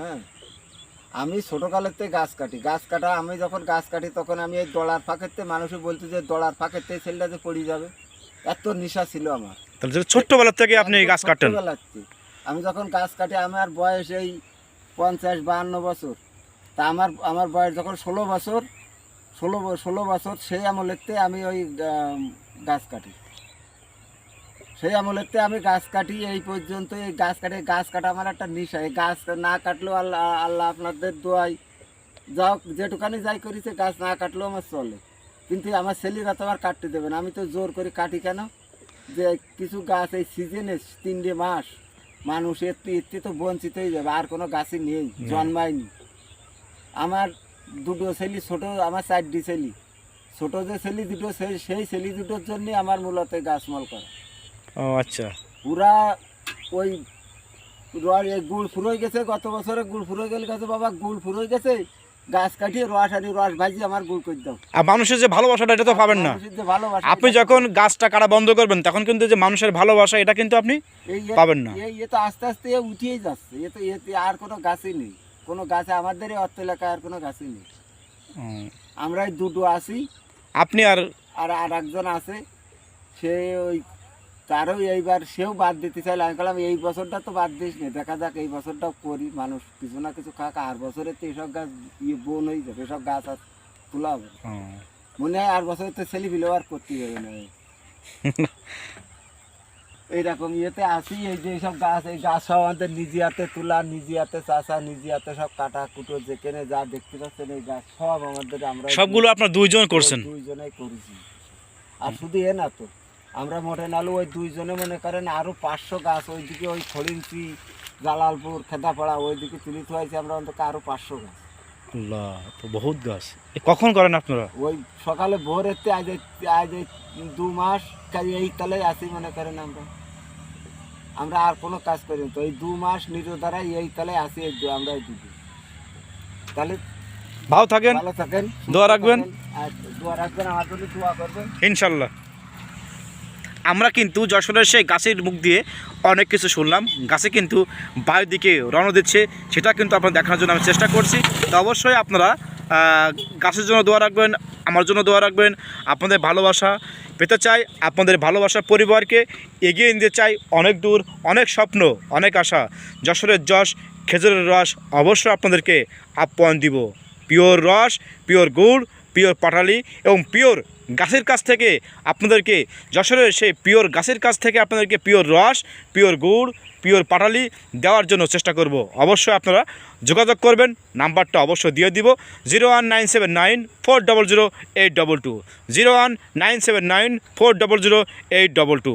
হ্যাঁ? আমি ছোটোকালের থেকে গাছ কাটি। গাছ কাটা আমি যখন গাছ কাটি তখন আমি এই দড়ার ফাঁকেতে মানুষে বলতো যে দড়ার ফাঁকেতে ছেলেটা যে পড়ে যাবে। এত নেশা ছিল আমার। তাহলে থেকে আপনি গাছ কাটেন। আমি যখন গাছ কাটি আমার বয়স এই পঞ্চাশ বাহান্ন বছর। তা আমার আমার বয়স যখন ষোলো বছর ষোলো ষোলো বছর সেই আমলেতে আমি ওই গাছ কাটি। সেই আমলেতে আমি গাছ কাটি এই পর্যন্ত এই গাছ কাটে গাছ কাটা আমার একটা নেশা। এই গাছ না কাটলেও আল্লাহ আল্লাহ আপনাদের দোয়াই। যাও যেটুকানি যাই করেছে গাছ না কাটলেও আমার চলে। কিন্তু আমার ছেলেরা তো আমার কাটতে দেবে না। আমি তো জোর করে কাটি কেন? যে কিছু গাছ এই সিজনে তিনটে মাস মানুষ এতে এতে তো বঞ্চিত হয়ে যাবে। আর কোনো গাছই নেই জন্মায়নি। আমার দুটো ছেলে ছোট আমার চারটি ছেলে। ছোট যে ছেলে দুটো সেই- সেই ছেলে দুটোর জন্যই আমার মূলত গাছ মাল করা। ও আচ্ছা। পুরা ওই এই গুড় ফুরোয় গেছে গত বছরে গুড় ফুরোয় গেলে গেছে বাবা গুড় ফুরোয় গেছে গাছ কাটিয়ে রস আনি রস ভাজি আমার গুড় করে দাও। আর মানুষের যে ভালোবাসাটা এটা তো পাবেন না। ভালোবাসা আপনি যখন গাছটা কাটা বন্ধ করবেন তখন কিন্তু যে মানুষের ভালোবাসা এটা কিন্তু আপনি পাবেন না। এই তো আস্তে আস্তে এ উঠিয়েই যাচ্ছে। এ তো এতে আর কোনো গাছই নেই। কোনো গাছে আমাদের এই অর্থ এলাকায় আর কোনো গাছই নেই। উম, আমরা দুটো আছি। আপনি আর আর আর একজন আছে সে ওই তারও এইবার সেও বাদ দিতে চাইলে। আমি বললাম এই বছরটা তো বাদ দিস নি দেখা যাক এই বছরটাও করি। মানুষ কিছু না কিছু খাক আর বছরে তো এসব গাছ ইয়ে বন হয়ে যাবে এসব গাছ আর তোলা হবে মনে হয় আর বছরে তো ছেলে ফিলেও আর করতে হবে না। এইরকম ইয়েতে আসি এই যে সব গাছ এই গাছ সব আমাদের নিজে হাতে তোলা নিজে হাতে চাষা নিজে হাতে সব কাটা কুটো যেখানে যা দেখতে পাচ্ছেন এই গাছ সব আমাদের আমরা সবগুলো আপনার দুইজন করছেন? দুইজনেই করেছি। আর শুধু এ না তো আমরা মোটে নালু ওই দুইজনে মনে করেন আরও পাঁচশো গাছ ওইদিকে ওই খড়িঞ্চি জালালপুর খেদাপাড়া ওইদিকে তুলি থুয়াইছি আমরা অন্তত আরও পাঁচশো গাছ। আল্লাহ তো বহুত গাছ। কখন করেন আপনারা? ওই সকালে ভোরের তে আজ আজ দু মাস এই তালে আসি মনে করেন আমরা। আমরা আর কোনো কাজ করি না তো এই দু মাস নিরোধারাই এই তালে আসি আমরা এই দুদিন তাহলে ভালো থাকেন। ভালো থাকেন দোয়া রাখবেন। আর দোয়া রাখবেন আমার জন্য দোয়া করবেন। ইনশাল্লাহ। আমরা কিন্তু যশোরের সেই গাছের মুখ দিয়ে অনেক কিছু শুনলাম। গাছে কিন্তু বায়ুর দিকে রওনা দিচ্ছে, সেটা কিন্তু আপনার দেখানোর জন্য আমি চেষ্টা করছি। তো অবশ্যই আপনারা গাছের জন্য দোয়া রাখবেন, আমার জন্য দোয়া রাখবেন। আপনাদের ভালোবাসা পেতে চাই, আপনাদের ভালোবাসা পরিবারকে এগিয়ে নিতে চাই। অনেক দূর, অনেক স্বপ্ন, অনেক আশা। যশোরের যশ, খেজুরের রস অবশ্যই আপনাদেরকে আপ্যায়ন দিব। পিওর রস, পিওর গুড় পিওর পাটালি এবং পিওর গাছের কাছ থেকে আপনাদেরকে যশোরের সেই পিওর গাছের কাছ থেকে আপনাদেরকে পিওর রস, পিওর গুড়, পিওর পাটালি দেওয়ার জন্য চেষ্টা করব। অবশ্যই আপনারা যোগাযোগ করবেন, নাম্বারটা অবশ্যই দিয়ে দিব zero one nine seven nine four double zero eight double two zero one nine seven nine four double zero eight double two